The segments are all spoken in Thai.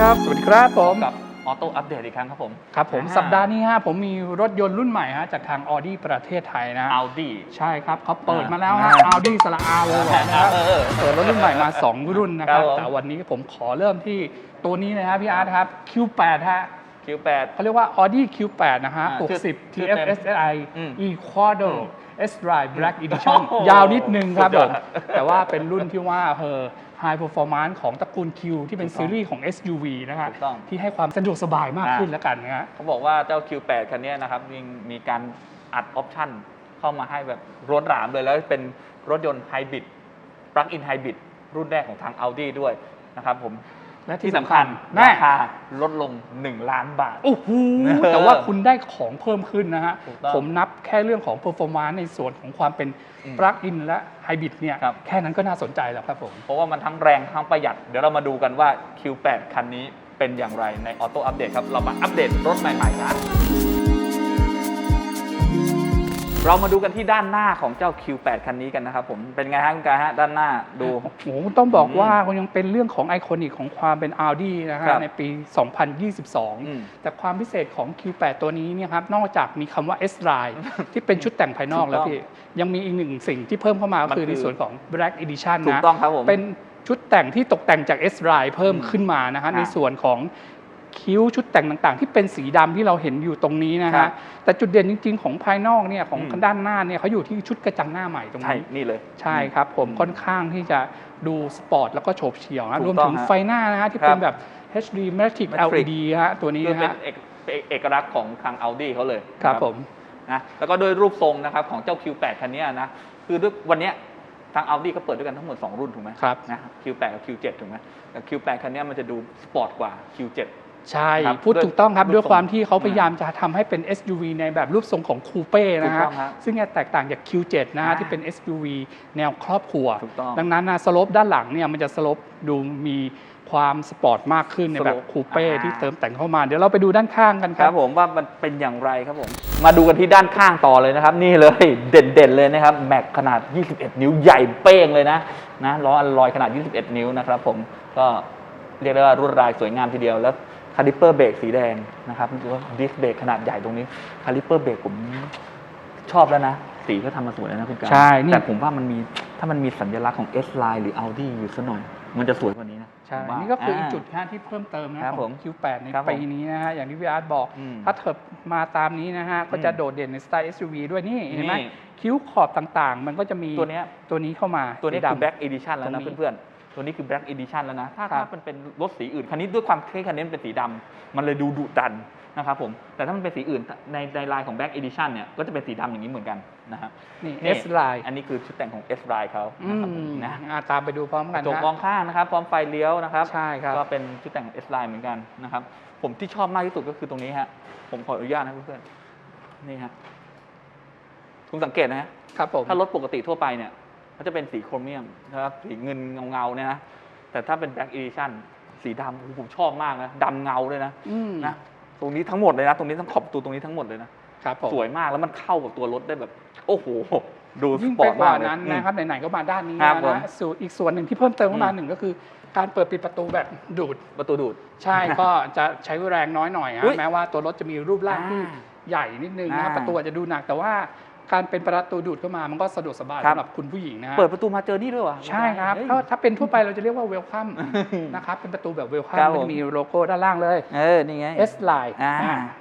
สวัสดีครับ สวัสดีครับผม กับออโต้อัปเดตอีกครั้งครับผมครับผมอ่าสัปดาห์นี้ฮะผมมีรถยนต์รุ่นใหม่ฮะจากทาง Audi ประเทศไทยนะฮะอัลดีใช่ครับเขาเปิดมาแล้วฮะอ่า Audi สระอาโวนะครับเออเออเปิดรถรุ่นใหม่มา 2 รุ่นนะครับ ครับผม แต่วันนี้ผมขอเริ่มที่ตัวนี้เลยฮะพี่อาร์ตครับ Q8 ฮะคิวแปด เขาเรียกว่า Audi Q8 นะฮะ อ่าชื่อ60 ชื่อเต็ม TFSI อืม Equador S Drive Black Edition โอ้โหยาวนิดนึงครับสุดยผอด มแต่ว่าเป็นรุ่นที่ว่าเออ High Performance ของตระกูล Q ที่เป็นถูกต้องซีรีส์ของ SUV นะฮะถูกต้อง ที่ให้ความสะดวกสบายมากอ่าขึ้นแล้วกันนะฮะ เขาบอกว่าเจ้า Q8 คันเนี้ยนะครับมีมีการอัดออปชั่นเข้ามาให้แบบรถหรามเลยแล้วเป็นรถยนต์ไฮบริดปลั๊กอินไฮบริดรุ่นแรกของทาง Audi ด้วยนะครับผม และที่ที่สำสำคัคัญญราคาลดลง 1 ล้านบาท โอ้โหเออแต่ว่าคุณได้ของเพิ่มขึ้นนะฮะ ถูกต้องผมนับแค่เรื่องของ performance ในส่วนของความเป็นอืมปลั๊กอินและไฮบริดเนี่ย ครับ แค่นั้นก็น่าสนใจแล้วครับผม เพราะว่ามันทั้งแรงทั้งประหยัด เดี๋ยวเรามาดูกันว่า Q8 คันนี้เป็นอย่างไรในออโต้อัปเดตครับ เรามาอัปเดตรถใหม่ๆกัน เรามาดูกันที่ด้านหน้าของเจ้า Q8 คันนี้กันนะครับผมเป็นไงฮะคุณกายฮะด้านหน้าดู โอ้โหต้องบอกอืมว่ายังเป็นเรื่องของไอคอนิกของความเป็น Audi นะฮะครับในปี อืม2022 แต่ความพิเศษของ Q8 ตัวนี้เนี่ยครับนอกจากมีคำว่า S Line ที่เป็นชุดแต่งภายนอกแล้วถูกต้องพี่ ยังมีอีกหนึ่งสิ่งที่เพิ่มเข้ามาก็มันคือ ในคือส่วนของ Black Edition ถูกนะ ต้องครับผม เป็นชุดแต่งที่ตกแต่งจาก S Line เพิ่มอืมขึ้นมานะฮะอ่าในส่วนของ คิ้วชุดแต่งต่าง ๆ ที่เป็นสีดำที่เราเห็นอยู่ตรงนี้นะครัฮะบแต่จุดเด่นจริง ๆ ของภายนอกเนี่ยของอืม ด้านหน้าเนี่ยเขาอยู่ที่ชุดกระจังหน้าใหม่ตรงใช่นี้ นี่เลย ใช่ครับผมค่อนข้างที่จะดูสปอร์ตแล้วก็โฉบเฉี่ยวนะถูรวมกต้อถึงงฮะไฟหน้านะฮะที่ครับเป็นแบบ HD Matrix Matrix LED ฮะตัวนี้คือนะเป็นฮะเอกเป็นเอกลักษณ์ของทาง Audi เขาเลยครับนะผม นะแล้วก็โดยรูปทรงนะครับของเจ้า Q8 คันเนี้ยนะคือด้วยวันเนี้ยทาง Audi ก็เปิดด้วยกันทั้งหมด 2 รุ่นถูกไหมครับ นะ Q8 กับ Q7 ถูกไหมแต่ Q8 คันเนี้ยมันจะดูสปอร์ตกว่า Q7 ใช่ ครับพูดถูกต้องครับ รูปด้วยความที่เขาทรงพยายามจะทำให้เป็น SUV ในแบบรูปทรงของคูเป้นะถูกฮะต้องครับซึ่งจะแตกต่างจาก Q7 นะฮะอ่าที่เป็น SUV แนวครอบครัว ถูกต้องดังนั้นนะสโลปด้านหลังเนี่ยมันจะสโลปดูมีความสปอร์ตมากขึ้นในแบบ slope คูเป้อ่า ที่เติมแต่งเข้ามา เดี๋ยวเราไปดูด้านข้างกันคครัรับบ ผมว่ามันเป็นอย่างไรครับผม มาดูกันที่ด้านข้างต่อเลยนะครับ นี่เลย เด่นๆเลยนะครับแม็กขนาด 21 นิ้วใหญ่เป้งเลยนะนะล้ออัลลอยขนาด 21 นิ้วนะครับผมก็เรียกได้ว่ารวดลายสวยงามทีเดียวแล้ว คาลิปเปอร์เบรกสีแดงนะครับดูว่าดิสเบรกขนาดใหญ่ตรงนี้คาลิปเปอร์เบรกผมชอบแล้วนะ สีก็ทำมาสวยแล้วนะคุณการใช่นี่ แต่ผมว่ามันมีถ้ามันมีสัญลักษณ์ของ S line หรือ Audi อยู่สักหน่อย มันจะสวยกว่านี้นะใช่ ผมว่านี่ก็คืออีกา จุดนะที่เพิ่มเติมนะครับขผอมง Q8 ในครับผมปีนี้นะฮะอย่างที่พี่อาร์ตบอก อืมถ้าเถิบมาตามนี้นะฮะ ก็จะอืมโดดเด่นในสไตล์ SUV ด้วยนี่เห็นไหมนี่ คิ้วขอบต่างๆ มันก็จะมีตัวเนี้ย ตัวนี้เข้ามาตัวนี้สีคือ ดำ Black Edition แล้วตรนะงนี้ เพื่อนๆ ตัวนี้คือ Black Edition แล้วนะ ถ้าครับถ้ามันเป็นรถสีอื่น คันนี้ด้วยความที่คันนี้มันเป็นสีดำมันเลยดูดุดันนะครับผม แต่ถ้ามันเป็นสีอื่นในในลายของ Black Edition เนี่ย ก็จะเป็นสีดำอย่างนี้เหมือนกันนะฮะนี่นี่ S line อันนี้คือชุดแต่งของ S Line เขาอืนะครับผมมนะอะตามไปดูพร้อมกกัระนจกนะมองข้างนะครับ พร้อมไฟเลี้ยวนะครับ ใช่ครับ ก็เป็นชุดแต่งของ S Line เหมือนกันนะครับ ผมที่ชอบมากที่สุดก็คือตรงนี้ฮะ ผมขออนุญาตนะเพื่อนๆ นี่ฮะ คุณสังเกตนะฮะ ครับผม ถ้ารถปกติทั่วไปเนี่ย ก็จะเป็นสีโครเมียมนะครับสีเงินเงาๆเนี่ยนะแต่ถ้าเป็น Black Edition สีดำโอ้โหผมชอบมากนะดำเงาเลยนะอืมนะตรงนี้ทั้งหมดเลยนะ ตรงนี้ทั้งขอบประตูตรงนี้ทั้งหมดเลยนะครับผมสวยมากแล้วมันเข้ากับตัวรถได้แบบ โอ้โห ดูสยิ่งปอไปร์ตกมาว่ากเลยนั้นอืมนะครับไหนๆก็มาด้านนี้ครับแล้วผมนะส่วนอีกส่วนหนึ่งที่เพิ่มเติมเข้ามาอืมหนึ่งก็คือ การเปิดปิดประตูแบบดูดประตูดูด ใช่ก็จะใช้แรงน้อยหน่อยฮะอุ๊ยแม้ว่าตัวรถจะมีรูปร่างที่อ่าใหญ่นิดนึงนะครับอ่าประตูอาจจะดูหนักแต่ว่า การเป็นประตูดูดเข้ามามันก็สะดวกสบายครับสำหรับคุณผู้หญิงนะฮะเปิดประตูมาเจอนี่ด้วยวะใช่ครับเฮ้ยถ้าถ้าเป็นทั่วไปเราจะเรียกว่าเวลคัมนะครับเป็นประตูแบบเวลคัมครับมันผมจะมีโลโก้ด้านล่างเลยเออนี่ไง S line อ่า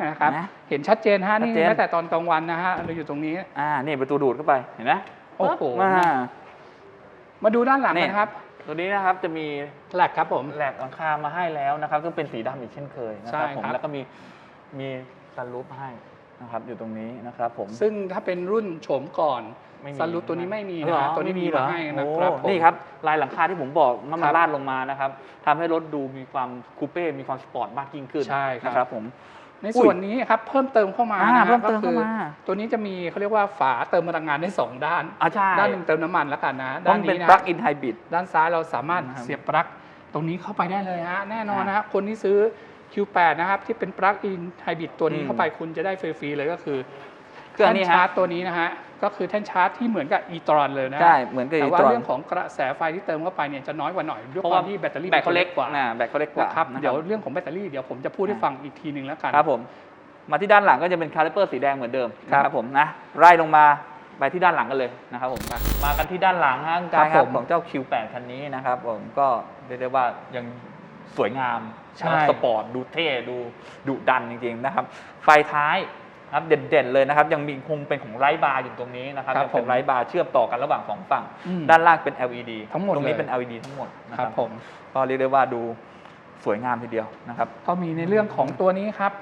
นะครับนะเห็นชัดเจนฮะนี่ชัดเจนแม้แต่ตอนกลางวันนะฮะเราอยู่ตรงนี้อ่านี่ประตูดูดเข้าไปเห็นไหมโอ้โหมามาดูด้านหลังนี่นะครับตัวนี้นะครับจะมีแหลกครับผมแหลกหลังคามาให้แล้วนะครับซึ่งเป็นสีดำอีกเช่นเคยนะครับใช่ผมครับแล้วก็มีมีซันรูฟให้ นะครับอยู่ตรงนี้นะครับผม ซึ่งถ้าเป็นรุ่นโฉมก่อนไม่มี ซันรูฟตัวนี้ไม่มีเหรนะอฮะตัวนี้มีเหรอมาให้นะโอ้ครับผม นี่ครับลายหลังคาที่ผมบอกมันครัมาบ ลาดลงมานะครับทำให้รถดูมีความคูเป้มีความสปอร์ตมากยิ่งขึ้นใช่ครับนะครับผม ในส่วนนี้ครับเพิ่มเติมเข้ามาอ่านะฮะเพิ่มเติมก็คือเข้ามา ตัวนี้จะมีเขาเรียกว่าฝาเติมพลังงานได้สองด้านอ่าใช่ด้านหนึ่งเติมน้ำมันแล้วกันนะต้ด้าอนงเป็นนี้นะปลั๊กอินไฮบริด ด้านซ้ายเราสามารถนะครับเสียบปลั๊กตรงนี้เข้าไปได้เลยฮะแน่นอนอ่านะฮะคนที่ซื้อ Q8 นะครับที่เป็นปลั๊กอินไฮบริดตัวนี้อืมเข้าไปคุณจะได้ฟรีๆเลยก็คือคืออันนี้แท่ฮะชาร์จตัวนี้นะฮะก็คือแท่นชาร์จที่เหมือนกับ e-tron เลยนะใช่เหมือนกับแต่ว่า e-tron เรื่องของกระแสไฟที่เติมเข้าไปเนี่ยจะน้อยกว่าหน่อยด้วยเพราะควาว่ามที่แบตเตอรี่แบตเขาเล็กกว่านะแบตเขาเล็กกว่านะครับนะเดี๋ยวเรื่องของแบตเตอรี่เดี๋ยวผมจะพูดให้ฟังอีกทีหนึ่งแล้วกันครับผมมาที่ด้านหลังก็จะเป็นคาลิเปอร์สีแดงเหมือนเดิมครับนะครับผมนะไล่ลงมาไปที่ด้านหลังกันเลยนะครับผมมามากันที่ด้านหลังฮะคุณกายคครัรับบผมของเจ้า Q8 คันนี้นะครับผมก็เรียกได้ว่ายังสวยงามใช่ สปอร์ตดูเท่ดูดุดันจริงๆนะครับ ไฟท้ายครับเด่นๆเลยนะครับ ยังมีคงเป็นของไร้บาร์อยู่ตรงนี้นะครับครับยังเป็นผมไร้บาร์เชื่อมต่อกันระหว่างสองฝั่ง อืมด้านล่างเป็น LED ทั้งหมดตรงนี้เลย เป็น LED ทั้งหมดนะคครัรับบผม ก็เรียกได้ว่าดูสวยงามทีเดียวนะครับ ก็มีในเรื่องของตัวนี้ครับ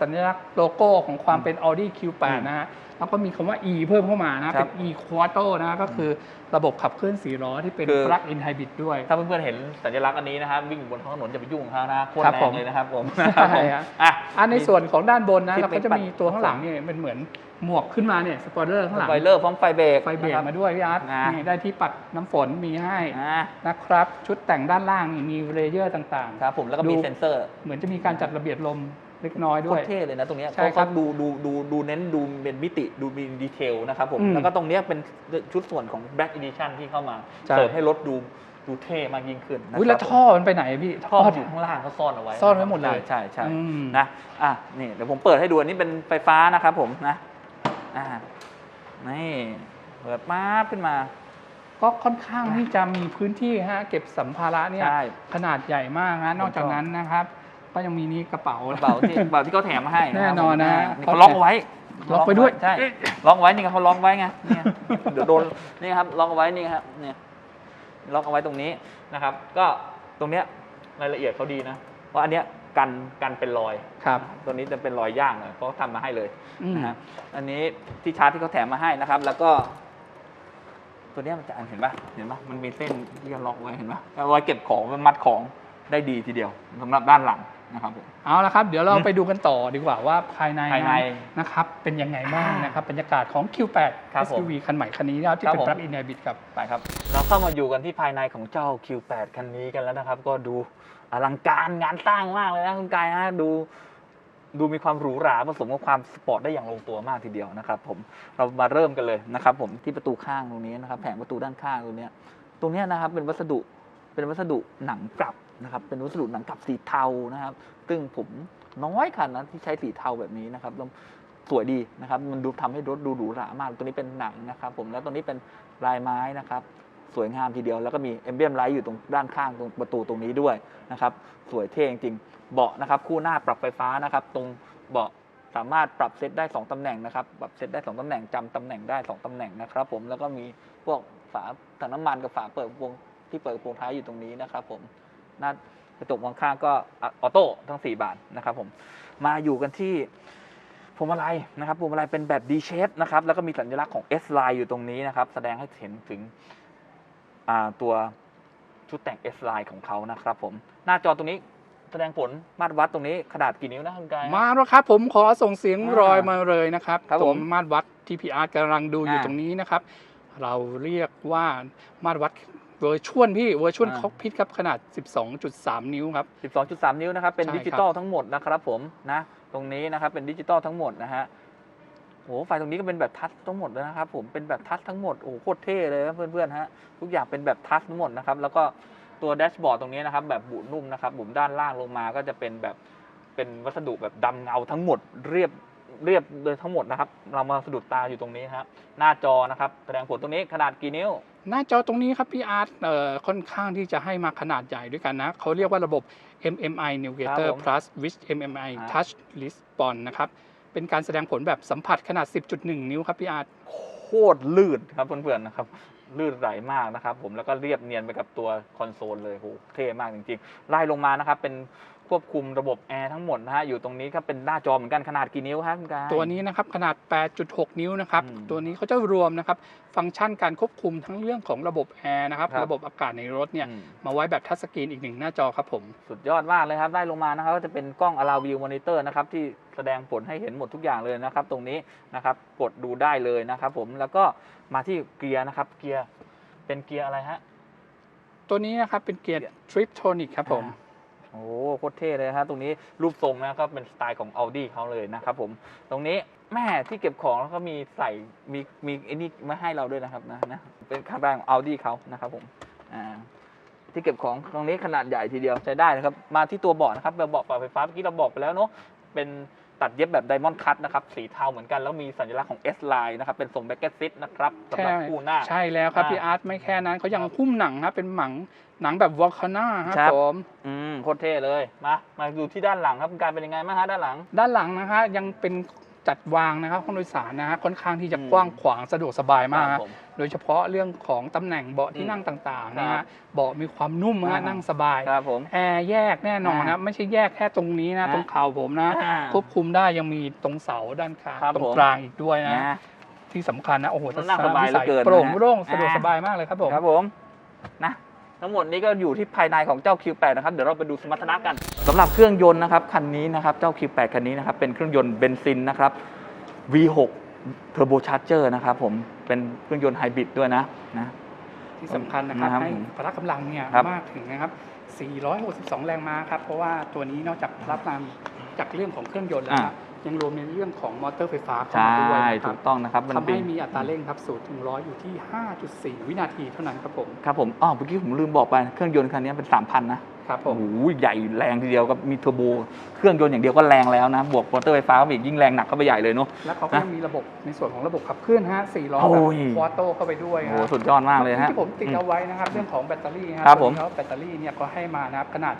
สัญลักษณ์โลโก้ของความเป็น Audi Q8 อืมนะฮะแล้วก็มีคำว่า e เพิ่มเข้ามานะครัเป็บน e quattro นะก็คือระบบขับเคลื่อน4ล้อที่เป็นคือ plug-in hybrid ด้วย ถ้าเพื่อนๆเห็นสัญลักษณ์อันนี้นะครับวิ่งอยู่บนท้องถนนจะไปยุ่งกับเขานะโคตรครับแรผงมเลยนะครับผมใช่ฮะอะอันในส่วนของด้านบนนะที่เราก็จะมีตัวข้างหลังเนี่ยเป็นเหมือนหมวกขึ้นมาเนี่ยสปอยเลอร์ข้างหลังไฟเลอร์พร้อมไฟเบรกไฟเบรกนะครับมาด้วยพี่อาร์ตนะนี่ได้ที่ปัดน้ำฝนมีให้อ่านะครับชุดแต่งด้านล่างนี่มีเลเยอร์ต่างครับผมแล้วก็มีดูเซ็นเซอร์ๆเหมือนจะมีการจัดระเบียบลม เล็กน้อยโคด้วยตรเท่เลยนะตรงเนี้ยใช่เขาครัเขาบดูดูดูดูเน้นดูเป็นมิติดูมีดีเทลนะครับผมอืมแล้วก็ตรงเนี้ยเป็นชุดส่วนของ Black Edition ที่เข้ามาใช่เสริมให้รถดูดูเท่มากยิ่งขึ้นนะอุ้ยคแล้รัวบท่อมันไปไหนพี่ท่ออยู่ข้างล่างเขาซ่อนเอาไว้ ซ่อนไว้หมดเลยใช่ใช่อืมนะอะนี่เดี๋ยวผมเปิดให้ดูอันนี้เป็นไฟฟ้านะครับผมนะอ่านี่เปิดมาบขึ้นมา ก็ค่อนข้างที่จะมีพื้นที่ฮะเก็บสัมภาระเนี่ยใช่ขนาดใหญ่มากนะนอกจากผมชอบนั้นนะครับ ก็ยังมีนี่กระเป๋ากระเป๋าที่กระเป๋าที่เขาแถมมาให้แน่นอนนะครับผมนี่เขาล็อกเอาไว้ล็อกไว้ด้วย ใช่ล็อกไว้นี่เขาล็อกไว้ไงเนี่ยเดี๋ยวโดนนี่ครับล็อกเอาไว้นี่ครับเนี่ยล็อกเอาไว้ตรงนี้นะครับ ก็ตรงเนี้ยรายละเอียดเขาดีนะเพราะอันเนี้ยกันกันเป็นรอยครับ ตัวนี้จะเป็นรอยย่างเลยเขาทำมาให้เลยอืม นะฮะอันนี้ที่ชาร์จที่เขาแถมมาให้นะครับ แล้วก็ ตัวเนี้ยมันจะเห็นปะเห็นปะมันมีเส้นที่เขาล็อกไว้เห็นปะเอาไว้เก็บของมันมัดของได้ดีทีเดียวสำหรับด้านหลัง นะครับผม เอาละครับ เดี๋ยวเราไปดูกันต่อดีกว่าว่าภายในภายในนะครับเป็นยังไงบ้างนะครับบรรยากาศของ Q8 ครับผม SUV คันใหม่คันนี้นะครับที่เป็นครับผม plug-in hybrid ครับ ไปครับ เราเข้ามาอยู่กันที่ภายในของเจ้า Q8 คันนี้กันแล้วนะครับ ก็ดูอลังการงานสร้างมากเลยนะคุณกายนะดู ดูมีความหรูหราผสมกับความสปอร์ตได้อย่างลงตัวมากทีเดียวนะครับ ผมเรามาเริ่มกันเลยนะครับ ผมที่ประตูข้างตรงนี้นะครับ แผงประตูด้านข้างตรงเนี้ยตรงเนี้ยนะครับเป็นวัสดุเป็นวัสดุหนังกลับ นะครับเป็นวัสดุหนังกลับสีเทานะครับ ซึ่งผมน้อยคันนะที่ใช้สีเทาแบบนี้นะครับแล้วสวยดีนะครับ มันดูทำให้รถดูหรูหรามาก ตัวนี้เป็นหนังนะครับ ผมแล้วตัวนี้เป็นลายไม้นะครับ สวยงามทีเดียว แล้วก็มีเอมเบียมไลท์อยู่ตรงด้านข้างตรงประตูตรงนี้ด้วยนะครับ สวยเท่จริงเบาะนะครับ คู่หน้าปรับไฟฟ้านะครับ ตรงเบาะสามารถปรับเซตได้ 2ตำแหน่งนะครับปรับเซตได้ 2ตำแหน่งจำตำแหน่งได้ 2ตำแหน่งนะครับ ผมแล้วก็มีพวกฝาถังน้ำมันกับฝาเปิดกระโปรงที่เปิดกระโปรงท้ายอยู่ตรงนี้นะครับ ผม หน้ากระจกมองข้างก็ออโต้ทั้ง 4 บานนะครับผมมาอยู่กันที่พวงมาลัยนะครับพวงมาลัยเป็นแบบ D shape นะครับแล้วก็มีสัญลักษณ์ของ S line อยู่ตรงนี้นะครับ แสดงให้เห็นถึงอ่าตัวชุดแต่ง S line ของเขานะครับผมหน้าจอตรงนี้แสดงผลมาตรวัดตรงนี้ขนาดกี่นิ้วนะคุณกายมาแล้วครับ ผมขอส่งเสียงอ่ารอยมาเลยนะครับครับตรผงมมาตรวัดที่พีอาร์กำลังดูอยู่อ่าตรงนี้นะครับ เราเรียกว่ามาตรวัด เวอร์ชวลพี่เวอร์ชวลอ่าคอกพิทครับขนาด 12.3 นิ้วครับ 12.3 นิ้วนะครับ เป็นใช่ดิจิตอลทั้งหมดนะครับผมนะ ตรงนี้นะครับเป็นดิจิตอลทั้งหมดนะฮะโอ้โหไฟตรงนี้ก็เป็นแบบทัชทั้งหมดเลยนะครับผมเป็นแบบทัชทั้งหมดโอ้โหโคตรเท่เลยครับเพื่อนๆฮะทุกอย่างเป็นแบบทัชทั้งหมดนะครับแล้วก็ตัวแดชบอร์ดตรงนี้นะครับแบบบุนุ่มนะครับบุมด้านล่างลงมาก็จะเป็นแบบเป็นวัสดุแบบดำเงาทั้งหมดเรียบ เรียบเลยทั้งหมดนะครับ เรามาสะดุดตาอยู่ตรงนี้ครับ หน้าจอนะครับแสดงผลตรงนี้ขนาดกี่นิ้ว หน้าจอตรงนี้ครับพี่อาร์ตเอ่อค่อนข้างที่จะให้มาขนาดใหญ่ด้วยกันนะ เขาเรียกว่าระบบ MMI Navigator ครับผม Plus with MMI อ่า Touch Response นะครับ เป็นการแสดงผลแบบสัมผัสขนาด 10.1 นิ้วครับพี่อาร์ต โคตรลื่นครับเพื่อนๆนะครับลื่นไหลมากนะครับ ผมแล้วก็เรียบเนียนไปกับตัวคอนโซลเลยโหเท่มากจริงๆ ไล่ลงมานะครับเป็นควบคุมระบบแอร์ทั้งหมดนะฮะอยู่ตรงนี้ก็เป็นหน้าจอเหมือนกันขนาดกี่นิ้วครับคุณกายตัวนี้นะครับขนาด 8.6 นิ้วนะครับอืมตัวนี้เขาจะรวมนะครับฟังก์ชันการควบคุมทั้งเรื่องของระบบแอร์นะครับครับระบบอากาศในรถเนี่ยอืมมาไว้แบบทัชสกรีนอีกหนึ่งหน้าจอครับผม สุดยอดมากเลยครับไล่ลงมานะครับก็จะเป็นกล้อง Allow View Monitor นะครับที่แสดงผลให้เห็นหมดทุกอย่างเลยนะครับ ตรงนี้นะครับกดดูได้เลยนะครับ ผมแล้วก็มาที่เกียร์นะครับเกียร์เป็นเกียร์อะไรฮะตัวนี้นะครับเป็นเกียร์ Triptronic ครับผม โอ้โหโคตรเท่เลยครับตรงนี้รูปทรงนะก็เป็นสไตล์ของ Audi เขาเลยนะครับผมตรงนี้แม่ที่เก็บของแล้วก็มีใส่มีมีไอ้นี่มาให้เราด้วยนะครับนะนะเป็นข้างล่างของ Audi เขานะครับผมอ่าที่เก็บของตรงนี้ขนาดใหญ่ทีเดียวใช้ได้นะครับมาที่ตัวเบาะนะครับเบาะปรับไฟฟ้าเมื่อกี้เราบอกไปแล้วเนาะเป็น ตัดเย็บแบบไดมอนด์คัตนะครับสีเทาเหมือนกันแล้วมีสัญลักษณ์ของ S line นะครับเป็นทรงแบ็กเก็ตซิตนะครับสำหรับคู่หน้า ใช่แล้วครับอ่าพี่อาร์ตไม่แค่นั้นเขายังหุ้มหนังครับเป็นหนังหนังแบบวอลคาน่าครับครับผมอืมโคตรเท่เลยมามาดูที่ด้านหลังครับการเป็นยังไงบ้างฮะด้านหลัง ด้านหลังนะฮะยังเป็น จัดวางนะครับห้องโดยสารนะฮะค่อนข้างที่จะอืมกว้างขวางสะดวกสบายมากครัฮะบผม โดยเฉพาะเรื่องของตำแหน่งเบาะที่อืมนั่งต่างๆนะครัฮะบ เบาะมีความนุ่มอ่าฮะนั่งสบาย ครับผม แอร์แยกแน่นอนอ่านะไม่ใช่แยกแค่ตรงนี้นะ อ่าตรงเข่าผมนะ อ่าควบคุมได้ยังมีตรงเสาด้านข้างครับตรงผม กลางอีกด้วยนะ นะ ที่สำคัญนะ โอ้โหนั่งสบายเหลือเกินโปร่งนะฮะโล่งสะดวกอ่า สบายมากเลยครับผม ครับผมนะทั้งหมดนี้ก็อยู่ที่ภายในของเจ้า Q8 นะครับ เดี๋ยวเราไปดูสมรรถนะกัน สำหรับเครื่องยนต์นะครับคันนี้นะครับเจ้า Q8 คันนี้นะครับเป็นเครื่องยนต์เบนซินนะครับ V6 Turbo Charger นะครับผมเป็นเครื่องยนต์ไฮบริดด้วยนะนะที่สำคัญนะครับนะครับให้พละกำลังเนี่ยครับมากถึงนะครับ 462 แรงม้าครับ เพราะว่าตัวนี้นอกจากรับนำจากเรื่องของเครื่องยนต์แล้วนะยังรวมในเรื่องของมอเตอร์ไฟฟ้าเข้าใช่มาด้วยนะคถูรับกต้องนะครับมันทำเป็นให้มีอัตราเร่งครับสูถึงร้อยอยู่ที่ 5.4 วินาทีเท่านั้นครับผม ครับผมอ๋อเมื่อกี้ผมลืมบอกไปเครื่องยนต์คันนี้เป็น 3,000 นะ ครับผโอ้มโหใหญ่แรงทีเดียวกับมีเทอร์โบเครื่องยนต์อย่างเดียวก็แรงแล้วนะ บวกมอเตอร์ไฟฟ้าเข้าไปอีกยิ่งแรงหนักเข้าไปใหญ่เลยเนาะ แล้วเขาก็นะยังมีระบบในส่วนของระบบขับเคลื่อนฮะ4ล้อโอ้แบบยควอโต้เข้าไปด้วยโอ้โหฮะสุดยอดมากเลยฮะ ที่ผมติดเอาไว้นะครับเรื่องของแบตเตอรี่ฮะครับผมตัวนี้เขาแบตเตอรี่เนี่ยก็ให้มานะครับขนาด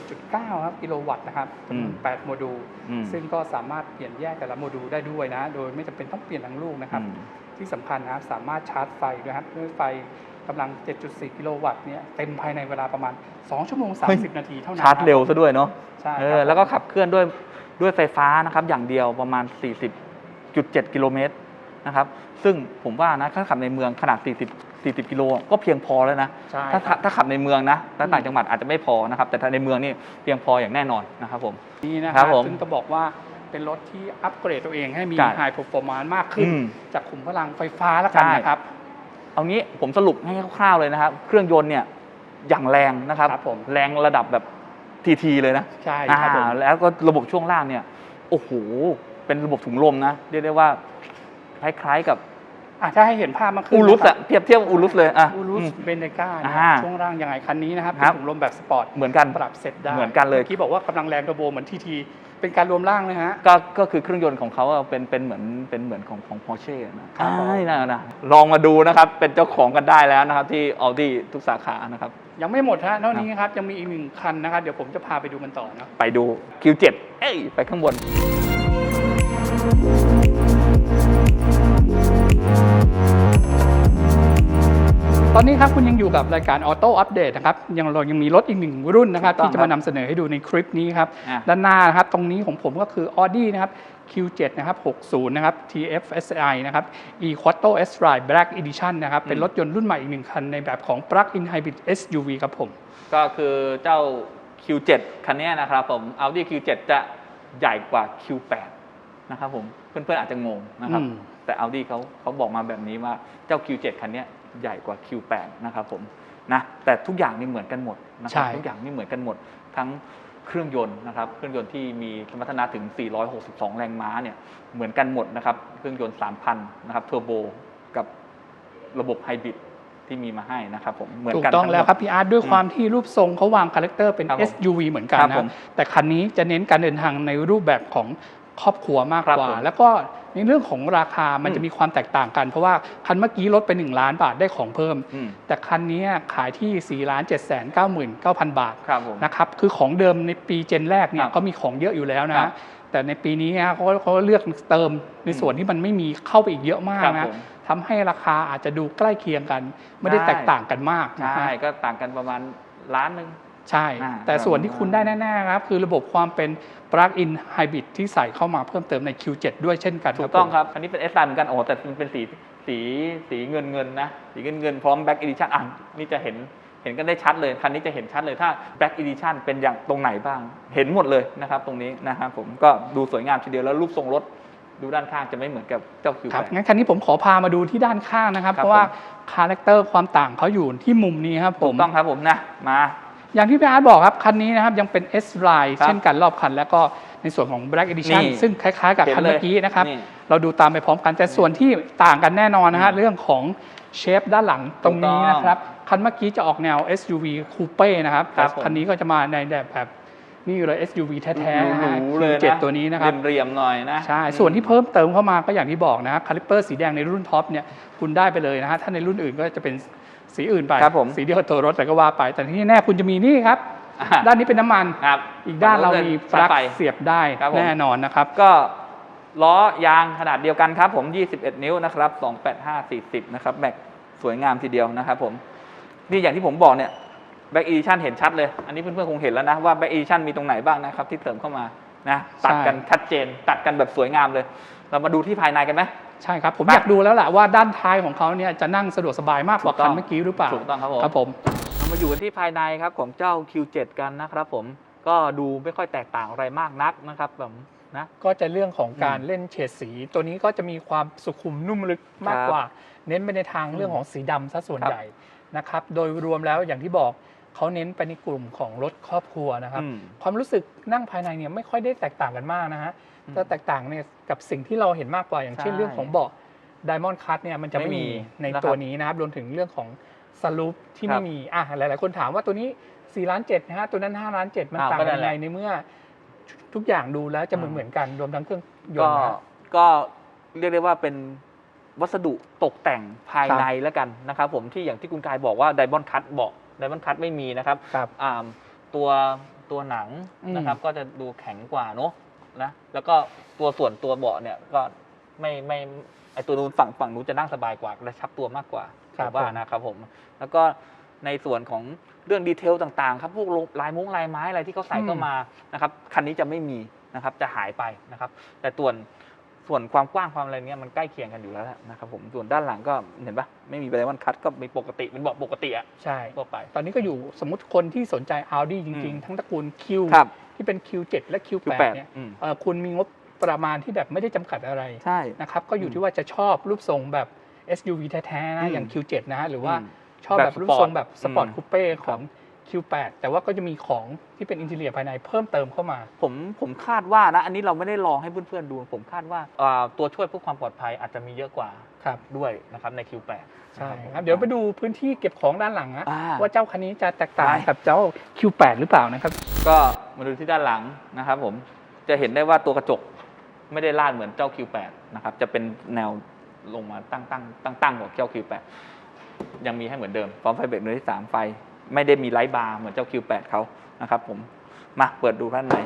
17.9 ครับกิโลวัตต์นะครับอืม8โมดูล อืมซึ่งก็สามารถเปลี่ยนแยกแต่ละโมดูลได้ด้วยนะ โดยไม่จำเป็นต้องเปลี่ยนทั้งลูกนะครับ อืม ที่สำคัญนะครับสามารถชาร์จไฟด้วยครับด้วยไฟ กำลัง 7.4 กิโลวัตต์เนี่ยเต็มภายในเวลาประมาณ 2 ชั่วโมงเฮ้ย30 นาทีเท่านั้นชาร์จเร็วซะด้วยเนาะใช่เอครัอบแล้วก็ขับเคลื่อนด้วยด้วยไฟฟ้านะครับอย่างเดียวประมาณ 40.7 กิโลเมตรนะครับซึ่งผมว่านะถ้าขับในเมืองขนาด 40 40 กิโลก็เพียงพอแล้วนะใช่ถ้าครับถ้าขับในเมืองนะถ้าอืมต่างจังหวัดอาจจะไม่พอนะครับ แต่ถ้าในเมืองนี่เพียงพออย่างแน่นอนนะครับผมนี่นะคครัรับบผมซึ่งก็บอกว่าเป็นรถที่อัปเกรดตัวเองให้มีใช่ไฮ p e r f o r m a n c e มากขึ้นอืมจากขุมพลังไฟฟ้าแล้วกันใช่นะครับ เอางี้ผมสรุปให้คร่าวๆเลยนะครับ เครื่องยนต์เนี่ยอย่างแรงนะครับครับผมแรงระดับแบบทีทีเลยนะใช่ครับผม อ่าแล้วก็ระบบช่วงล่างเนี่ยโอ้โหเป็นระบบถุงลมนะเรียกได้ว่าคล้ายๆกับอะถ้าให้เห็นภาพมากขึ้นอูรุสนะคอะบเทียบเทียบอูรุสเลยอะ อูรุสอืมเบนเดก้าเนี่ยอ่าช่วงล่างยังไงคันนี้นะครับคเป็รันบ ถุงลมแบบสปอร์ตเหมือนกัน ปรับเสร็จได้เหมือนกันเลย มื่กี้บอกว่ากำลังแรงเทอร์โบเหมือนทีที เป็นการรวมร่างเลยฮะ ก็ก็คือเครื่องยนต์ของเขาอะเป็นเป็นเหมือนเป็นเหมือนของของ Porsche นะครับผมใช่นะนะลองมาดูนะครับ เป็นเจ้าของกันได้แล้วนะครับ ที่ Audi ทุกสาขานะครับ ยังไม่หมดฮะเท่านี้ครับยังมีอีกหนึ่งคันนะครับ เดี๋ยวผมจะพาไปดูกันต่อนะไปดู Q7 เอ้ย ไปข้างบน ตอนนี้ครับคุณยังอยู่กับรายการออโต้อัปเดตนะครับยังเรายังมีรถอีกหนึ่งรุ่นนะครับถูกต้องที่จะมานำเสนอให้ดูในคลิปนี้ครับอะ ด้านหน้านะครับตรงนี้ของผมก็คือ Audi นะครับ Q7 นะครับ60 นะครับ TFSI นะครับ e Quattro S-Line Black Edition นะครับเป็นรถยนต์รุ่นใหม่อีกหนึ่งคันในแบบของ Plug-in Hybrid SUV ครับผม ก็คือเจ้า Q7 คันนี้นะครับผม Audi Q7 จะใหญ่กว่า Q8 นะครับผม เพื่อนๆอาจจะงงนะครับ อืม แต่ Audi เขาเขาบอกมาแบบนี้ว่าเจ้า Q7 คันนี้ ใหญ่กว่า Q8 นะครับผมนะแต่ทุกอย่างนี่เหมือนกันหมดนะคใช่รัทุกอย่างนี่เหมือนกันหมด ทั้งเครื่องยนต์นะครับเครื่องยนต์ที่มีสมรรถนะถึง 462 แรงม้าเนี่ยเหมือนกันหมดนะครับเครื่องยนต์ 3,000 นะครับเทอร์โบกับระบบไฮบริดที่มีมาให้นะครับผมเหมือนถูกกันต้องทั้หมดแล้วครับพี่อาร์ตด้วยความที่รูปทรงเขาวางคาแรคเตอร์เป็นครับผม SUV เหมือนกันครับนะผมแต่คันนี้จะเน้นการเดินทางในรูปแบบของ ครอบครัวมากครับกว่าผมแล้วก็ในเรื่องของราคามันอืมจะมีความแตกต่างกัน เพราะว่าคันเมื่อกี้ลดไป 1 ล้านบาทได้ของเพิ่มอืมแต่คันนี้ขายที่4 7 9 9 0 0 0 บาทครับผมนะครับคือของเดิมในปีเจนแรกเนี่คยรับก็มีของเยอะอยู่แล้วครันะบแต่ในปีนี้เขาเขาเลือกเติมในส่วนที่มันไม่มีเข้าไปอีกเยอะมากครับนะผมทำให้ราคาอาจจะดูใกล้เคียงกัน ไม่ได้ใช่แตกต่างกันมากนะใช่ฮะก็ต่างกันประมาณล้านหนึ่ง ใช่อ่าแต่ส่วนที่คุณได้แน่ๆครับ คือระบบความเป็น plug-in hybrid ที่ใส่เข้ามาเพิ่มเติมใน Q7 ด้วยเช่นกันถูกต้องผมครับอันนี้เป็น S line เหมือนกันโอ้แต่มันเป็นสีสีสีเงินเงินๆนะสีเงินเงินๆพร้อม Black Edition อะนี่จะเห็นเห็นกันได้ชัดเลย คันนี้จะเห็นชัดเลยถ้า Black Edition เป็นอย่างตรงไหนบ้าง เห็นหมดเลยนะครับตรงนี้นะครับผมก็ดูสวยงามทีเดียวแล้วรูปทรงรถดูด้านข้างจะไม่เหมือนกับเจ้าคิวครับแปดงั้นคันนี้ผมขอพามาดูที่ด้านข้างนะครับครับเพราะว่าผมคาแรคเตอร์ความต่างเขาอยู่ที่มุมนี้ครับผถูมกต้องครับผมนะมา อย่างที่พี่อาร์ตบอกครับคันนี้นะครับยังเป็น S line ครับเช่นกันรอบคัน แล้วก็ในส่วนของ Black Edition นี่ซึ่งคล้ายๆกับคันเมื่อกี้นะครับนี่เราดูตามไปพร้อมกันแต่ส่วนที่ต่างกันแน่นอนนะฮะเรื่องของเชฟด้านหลังตรงนี้นะครับ คันเมื่อกี้จะออกแนว SUV Coupe นะครับครัแต่บผม คันนี้ก็จะมาในแบบแบบ นี่เลย SUV แท้ๆนะหฮะรูๆเลยนะ Q7 ตัวนี้นะครับเรียมๆหน่อยนะใช่ส่วนที่เพิ่มเติมเข้ามาก็อย่างที่บอกนะคาลิปเปอร์สีแดงในรุ่นท็อปเนี่ยคุณได้ไปเลยนะฮะถ้าในรุ่นอื่นก็จะเป็นสีอื่นไปครับผมสีเดียวกับตัวรถแต่ก็ว่าไป แต่ที่แน่คุณจะมีนี่ครับอะด้านนี้เป็นน้ำมันครับอีกด้านเรามีปลั๊กไฟเสียบได้ครับผมแน่นอนนะครับ ก็ล้อยางขนาดเดียวกันครับผม 21 นิ้วนะครับ 285 40 นะครับ แม็กสวยงามทีเดียวนะครับผม นี่อย่างที่ผมบอกเนี่ย แบ็กอีดิชันเห็นชัดเลย อันนี้เพื่อนๆคงเห็นแล้วนะว่าแบ็กอีดิชันมีตรงไหนบ้างนะครับที่เสริมเข้ามานะตัดกันชัดเจน ตัดกันแบบสวยงามเลย เรามาดูที่ภายในกันไหมใช่ครับ ผมไปอยากดูแล้วแหละว่าด้านท้ายของเขาเนี่ยจะนั่งสะดวกสบายมากกว่าถูกต้คัอนงเมื่อกี้หรือเปล่าถูกต้องครับผมครับผมเรามาอยู่กันที่ภายในครับของเจ้า Q7 กันนะครับผมก็ดูไม่ค่อยแตกต่างอะไรมากนักนะครับผมนะก็จะเรื่องของการเล่นเฉดสี ตัวนี้ก็จะมีความสุขุมนุ่มลึกมากครับกว่า เน้นไปในทางอืมเรื่องของสีดำซะส่วนครับใหญ่นะครับโดยรวมแล้วอย่างที่บอก เขาเน้นไปในกลุ่มของรถครอบครัวนะครับอืมความรู้สึกนั่งภายในเนี่ยไม่ค่อยได้แตกต่างกันมากนะฮะอืมแต่แตกต่างเนี่ยกับสิ่งที่เราเห็นมากกว่าอย่างเช่นใช่เรื่องของเบาะ Diamond Cut เนี่ยมันจะไม่ไม่มีมีในนะครับตัวนี้นะครับรวมถึงเรื่องของสลูปที่ครัไม่บมีอะหลาย ๆ คนถามว่าตัวนี้4ล้าน7นะฮะตัวนั้น5ล้าน7มันอ้าวต่างก็กันนั่นยังแหไงละในเมื่อทุกอย่างดูแล้วจะเหมือนอ่าเหมือนกันรวมทั้งเครื่องยนก็ต์นะก็เรียกได้ว่าเป็นวัสดุตกแต่งภายในแล้วกันนะครับผมที่อย่างที่คุณกายบอกว่าไดมอนด์คัตบอก ไดมอนด์คัตไม่มีนะครับครับ อ่าตัวตัวหนังอืม นะครับ ก็จะดูแข็งกว่าเนอะนะแล้วก็ตัวส่วนตัวเบาะเนี่ยก็ไม่ไม่ไอตัวนู้นฝั่งฝั่งนู้นจะนั่งสบายกว่ากระชับตัวมากกว่าครับผมว่านะครับผม แล้วก็ในส่วนของเรื่องดีเทลต่างๆ ครับพวกลายมุ้งลายไม้อะไรที่เขาใส่เข้ามานะครับคันนี้จะไม่มีนะครับจะหายไปนะครับ แต่ส่วน ส่วนความกว้างความอะไรเนี้ยมันใกล้เคียงกันอยู่แล้วแหละนะครับผมส่วนด้านหลังก็เห็นปะไม่มีไดมอนด์คัตก็มีปกติเป็นเบาะปกติอะใช่ทั่วไป ตอนนี้ก็อยู่สมมติคนที่สนใจ Audi จริงอืมๆทั้งตระกูล Q ครับที่เป็น Q7 และ Q8 Q8 เนี่ยอืมเอ่อคุณมีงบประมาณที่แบบไม่ได้จำกัดอะไรใช่นะครับก็อยู่อืมที่ว่าจะชอบรูปทรงแบบ SUV แท้ๆอืนะมอย่าง Q7 นะฮะหรือว่าอืมชอบแบแบบบรูปทรงแบบสปอร์ตอืมคูเป้ของ Q8 แต่ว่าก็จะมีของที่เป็นอินเทเรียภายในเพิ่มเติมเข้ามา ผมผมคาดว่านะ อันนี้เราไม่ได้ลองให้เพื่อนๆดู ผมคาดว่าอ่าตัวช่วยเพื่อความปลอดภัยอาจจะมีเยอะกว่าครับด้วยนะครับใน Q8 ใช่ครับเดี๋ยวไปดูพื้นที่เก็บของด้านหลังนะอ่าว่าเจ้าคันนี้จะแตกต่างไปกับเจ้า Q8 หรือเปล่านะครับ ก็มาดูที่ด้านหลังนะครับผมจะเห็นได้ว่าตัวกระจกไม่ได้ลาดเหมือนเจ้า Q8 นะครับจะเป็นแนวลงมาตั้งตั้งตั้งตั้งกว่าเจ้า Q8 ยังมีให้เหมือนเดิมพร้อมไฟเบรกมือที่สามไฟ ไม่ได้มีไลท์บาร์เหมือนเจ้า Q8 เขานะครับผมมาเปิดดูด้านใน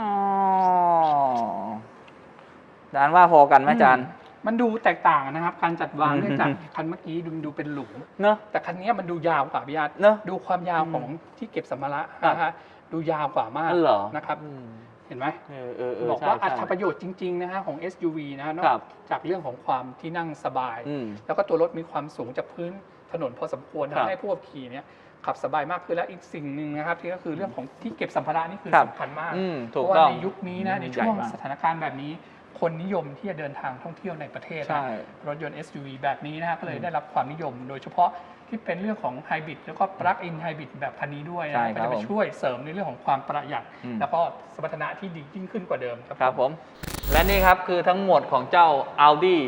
อ๋อจานว่าพอกันไหมจานมันดูแตกต่างนะครับ การจัดวางอืมเนื่องจากคันเมื่อกี้ดูดูเป็นหลุมเนอะแต่คันนี้มันดูยาวกว่าพี่อาร์ตเนอะดูความยาวอืมของที่เก็บสัมภาระครับนะฮะดูยาวกว่ามากนั่นเหรอนะครับอืมเห็นไหมเออเออเออบอกใช่ว่าอัใช่ตประโยชน์จริงๆนะฮะของ SUV นะฮะนอกครับจากเรื่องของความที่นั่งสบายอืมแล้วก็ตัวรถมีความสูงจากพื้น ถนนพอสมควรครับทำให้ผู้ขับขี่เนี่ยขับสบายมากขึ้นและอีกสิ่งหนึ่งนะครับที่ก็คือเรื่องของที่เก็บสัมภาระนี่คือครับสำคัญมากอืมเพถูกราะว่าต้องในยุคนี้นะในอืมช่วงใหญ่มากสถานการณ์แบบนี้ คนนิยมที่จะเดินทางท่องเที่ยวในประเทศนะใช่รถยนต์ SUV แบบนี้นะฮะก็เลยอืมได้รับความนิยม โดยเฉพาะที่เป็นเรื่องของไฮบริดแล้วก็ปลั๊กอินไฮบริดแบบคันนี้ด้วยใช่นะคก็รับจะไปผมช่วยเสริมในเรื่องของความประหยัดอืมแล้วก็สมรรถนะที่ดียิ่งขึ้นกว่าเดิมครับครับผมและนี่ครับคือทั้งหมดของเจ้า Audi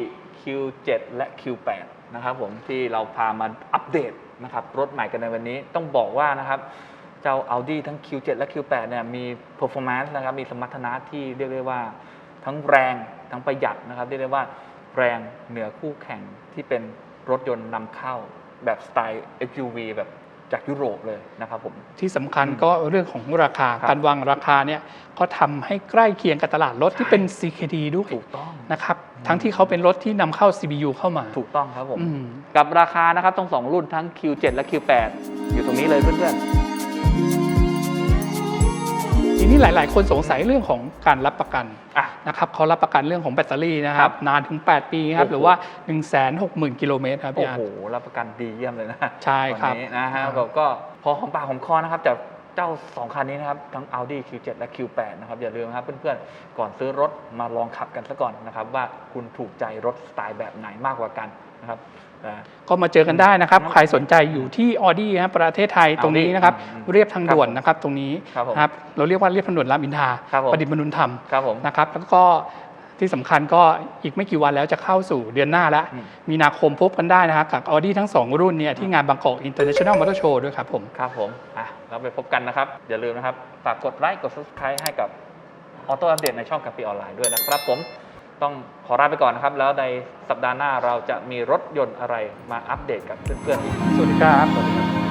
Q7 และ Q8 นะครับผมที่เราพามาอัปเดตนะครับรถใหม่กันในวันนี้ต้องบอกว่านะครับเจ้า Audi ทั้ง Q7 และ Q8 เนี่ยมี performance นะครับมีสมรรถนะที่เรียกได้ว่าทั้งแรงทั้งประหยัดนะครับเรียกได้ว่าแรงเหนือคู่แข่งที่เป็นรถยนต์นำเข้าแบบสไตล์ SUV แบบ จากยุโรปเลยนะครับผม ที่สำคัญอืมก็เรื่องของราคาครับการวางราคาเนี่ยก็ทำให้ใกล้เคียงกับตลาดรถที่เป็น CKD ด้วยถูกต้องนะครับทั้งที่เขาเป็นรถที่นำเข้า CBU เข้ามาถูกต้องครับผมอืมกับราคานะครับทั้งสองรุ่นทั้ง Q7 และ Q8 อยู่ตรงนี้เลยเพื่อน ทีนี้หลาย ๆ คนสงสัยเรื่องของการรับประกันๆอะนะครับเขารับประกันเรื่องของแบตเตอรี่นะคครัรับบนานถึง 8 ปีครับโอ้โหหรือว่า 160,000 กิโลเมตรครับโอ้พี่อาร์โหตรับประกันดีเยี่ยมเลยนะ ใช่ครับวันนี้นะฮะครับก็ก็พอของปากของคอนะครับจาก เจ้า 2 คันนี้นะครับ ทั้ง Audi Q7 และ Q8 นะครับ อย่าลืมนะครับเพื่อนๆ ก่อนซื้อรถมาลองขับกันซะก่อนนะครับ ว่าคุณถูกใจรถสไตล์แบบไหนมากกว่ากันนะครับนะก็มาเจอกันได้นะครับครับ ใครสนใจอยู่ที่ออดี้ครับประเทศไทย Audi ตรงนี้นะครับอืมเรียบทางด่วนนะครับตรงนี้ครับผมนะครับเราเรียกว่าเรียบทางด่วนรามอินทราครับผมประดิษฐ์มนุนธรรมครับผมนะครับ แล้วก็ ที่สำคัญก็อีกไม่กี่วันแล้วจะเข้าสู่เดือนหน้าแล้วอืมมีนาคมพบกันได้นะครับกับ Audi ทั้ง 2 รุ่นเนี่ยที่งานบางกอก International Motor Show ด้วยครับผม ครับผมอะเราไปพบกันนะครับ อย่าลืมนะครับ ฝากกดไลค์กด subscribe ให้กับออโต้อัปเดตในช่องกาแฟออนไลน์ด้วยนะครับผมต้องขอลาไปก่อนนะครับ แล้วในสัปดาห์หน้าเราจะมีรถยนต์อะไรมาอัปเดตกับเพื่อนๆอีกสวัสดีครับสวัสดีครับ